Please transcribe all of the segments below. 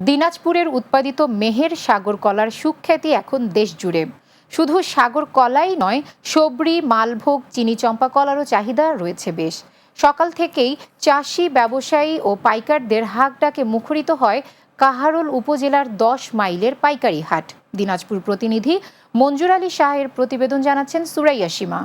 দিনাজপুরের উৎপাদিত মেহের সাগর কলার সুখ্যাতি এখন দেশ জুড়ে শুধু সাগর কলাই নয়, সবরি, মালভোগ, চিনি চম্পা কলারও চাহিদা রয়েছে বেশ। সকাল থেকেই চাষি, ব্যবসায়ী ও পাইকারদের হাক ডাকে মুখরিত হয় কাহারোল উপজেলার দশ মাইলের পাইকারি হাট। দিনাজপুর প্রতিনিধি মঞ্জুর আলী শাহের প্রতিবেদন জানাচ্ছেন সুরাইয়া সীমা।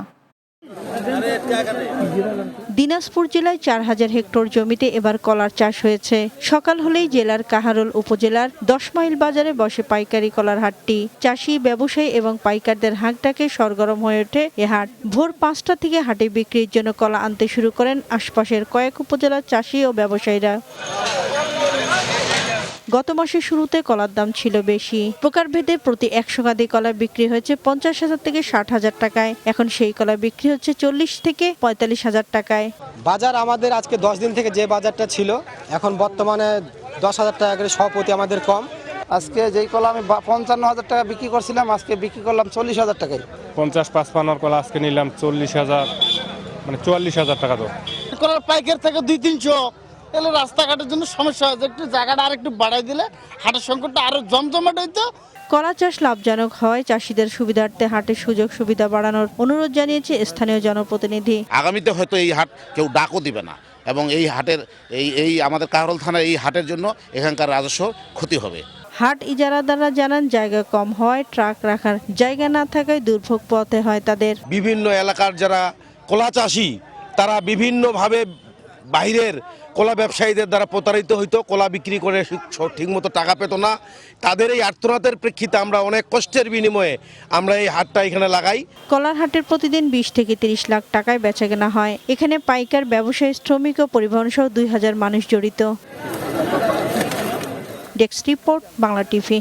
দিনাজপুর জেলায় চার হাজার হেক্টর জমিতে এবার কলার চাষ হয়েছে। সকাল হলেই জেলার কাহারোল উপজেলার দশ মাইল বাজারে বসে পাইকারি কলার হাটটি। চাষি, ব্যবসায়ী এবং পাইকারদের হাঁকটাকে সরগরম হয়ে ওঠে এ হাট। ভোর পাঁচটা থেকে হাটে বিক্রির জন্য কলা আনতে শুরু করেন আশপাশের কয়েক উপজেলার চাষি ও ব্যবসায়ীরা। গত মাসের শুরুতে কলার দাম ছিল বেশি। প্রকারভেদে প্রতি একশো গাদি কলা বিক্রি হয়েছে পঞ্চাশ হাজার থেকে ষাট হাজার টাকায়। এখন সেই কলা বিক্রি হচ্ছে চল্লিশ থেকে পঁয়তাল্লিশ হাজার টাকায়। বাজার আমাদের আজকে দশ দিন থেকে যে বাজারটা ছিল এখন বর্তমানে দশ হাজার টাকা করে সভাপতি আমাদের কম। আজকে যেই কলা আমি বা- পঞ্চান্ন হাজার টাকা বিক্রি করছিলাম আজকে বিক্রি করলাম চল্লিশ হাজার টাকায়। পঞ্চাশ পাঁচপান্নর কলা আজকে নিলাম চল্লিশ হাজার মানে চুয়াল্লিশ হাজার টাকা তো কলার পাইকার থেকে দুই তিনশো। এলে রাস্তাঘাটের জন্য সমস্যা হয়েছে। একটু জায়গাটা আর একটু বাড়াই দিলে হাটের সংকটটা আরও জমজমাট হইতো। কলা চাষ লাভজনক হয় চাষিদের সুবিধার্থে হাটের সুযোগ সুবিধা বাড়ানোর অনুরোধ জানিয়েছে স্থানীয় জনপ্রতিনিধি। আগামীতে হয়তো এই হাট কেউ ডাকও দিবে না এবং এই হাটের এই এই আমাদের কাহরল থানার এই হাটের জন্য এখানকার রাজস্ব ক্ষতি হবে। হাট ইজারাদাররা জানান জায়গা কম হয় ট্রাক রাখার জায়গা না থাকায় দুর্ভোগ পথে হয় তাদের। বিভিন্ন এলাকার যারা কলা চাষি তারা বিভিন্নভাবে বাইরের কলা ব্যবসায়ীদের দ্বারা প্রতারিত হইতো, কলা বিক্রি করে ঠিকমতো টাকা পেত না। তাদের এই আর্তনাদের প্রেক্ষিতে আমরা অনেক কষ্টের বিনিময়ে আমরা এই হাটটা এখানে লাগাই। কলার হাটের প্রতিদিন বিশ থেকে তিরিশ লাখ টাকায় বেচা কেনা হয়। এখানে পাইকার ব্যবসায়ী, শ্রমিক ও পরিবহন সহ দুই হাজার মানুষ জড়িত। Desk report, Bangla TV.